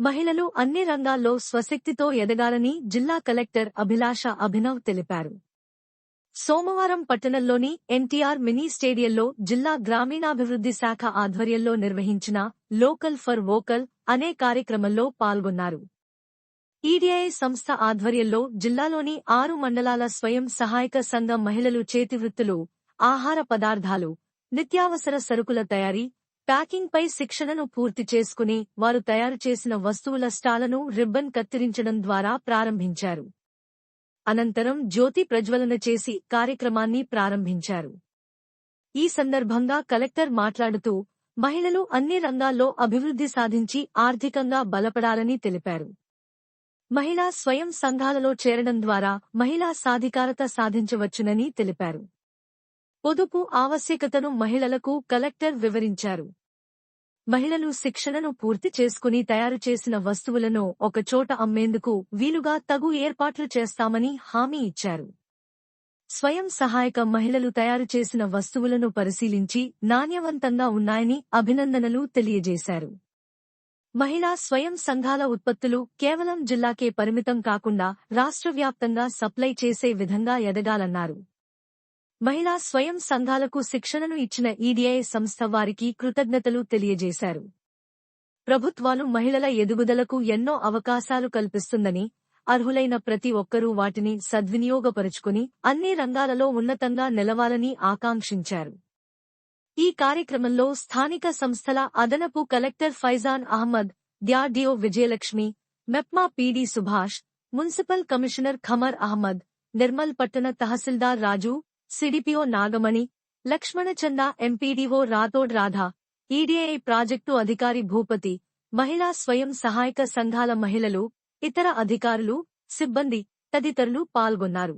మహిళలు అన్ని రంగాల్లో స్వశక్తితో ఎదగాలని జిల్లా కలెక్టర్ అభిలాష అభినవ్ తెలిపారు. సోమవారం పట్టణంలోని ఎన్టీఆర్ మినీ స్టేడియంలో జిల్లా గ్రామీణాభివృద్ధి శాఖ ఆధ్వర్యంలో నిర్వహించిన లోకల్ ఫర్ వోకల్ అనే కార్యక్రమంలో పాల్గొన్నారు. ఈడీఐ సంస్థ ఆధ్వర్యంలో జిల్లాలోని ఆరు మండలాల స్వయం సహాయక సంఘం మహిళలు చేతివృత్తులు ఆహార పదార్థాలు నిత్యావసర సరుకుల తయారీ ప్యాకింగ్ పై శిక్షణను పూర్తి చేసుకుని వారు తయారు చేసిన వస్తువుల స్టాలను రిబ్బన్ కత్తిరించడం ద్వారా ప్రారంభించారు. అనంతరం జ్యోతి ప్రజ్వలన చేసి కార్యక్రమాన్ని ప్రారంభించారు. ఈ సందర్భంగా కలెక్టర్ మాట్లాడుతూ మహిళలు అన్ని రంగాల్లో అభివృద్ధి సాధించి ఆర్థికంగా బలపడాలని తెలిపారు. మహిళా స్వయం సంఘాలలో చేరడం ద్వారా మహిళా సాధికారత సాధించవచ్చునని తెలిపారు. పొదుపు ఆవశ్యకతను మహిళలకు కలెక్టర్ వివరించారు. మహిళలు శిక్షణను పూర్తి చేసుకుని తయారు చేసిన వస్తువులను ఒకచోట అమ్మేందుకు వీలుగా తగు ఏర్పాట్లు చేస్తామని హామీ ఇచ్చారు. స్వయం సహాయక మహిళలు తయారు చేసిన వస్తువులను పరిశీలించి నాణ్యవంతంగా ఉన్నాయని అభినందనలు తెలియజేశారు. మహిళా స్వయం సంఘాల ఉత్పత్తులు కేవలం జిల్లాకే పరిమితం కాకుండా రాష్ట్ర వ్యాప్తంగా సప్లై చేసే విధంగా ఎదగాలన్నారు. మహిళా స్వయం సంఘాలకు శిక్షణను ఇచ్చిన ఈడీఐ సంస్థ వారికి కృతజ్ఞతలు తెలియజేశారు. ప్రభుత్వాలు మహిళల ఎదుగుదలకు ఎన్నో అవకాశాలు కల్పిస్తుందని అర్హులైన ప్రతి ఒక్కరూ వాటిని సద్వినియోగపరుచుకుని అన్ని రంగాలలో ఉన్నతంగా నిలవాలని ఆకాంక్షించారు. ఈ కార్యక్రమంలో స్థానిక సంస్థల అదనపు collector Faizan Ahmed డ్యాడియో Vijayalakshmi MEPMA PD Subhash municipal commissioner Khamar Ahmed Nirmal పట్టణ తహసీల్దార్ Raju CDPO Nagamani Laxmanchanda MPDO Rathod Radha EDI project అధికారి భూపతి మహిళా స్వయం సహాయక సంఘాల మహిళలు ఇతర అధికారులు సిబ్బంది తదితరులు పాల్గొన్నారు.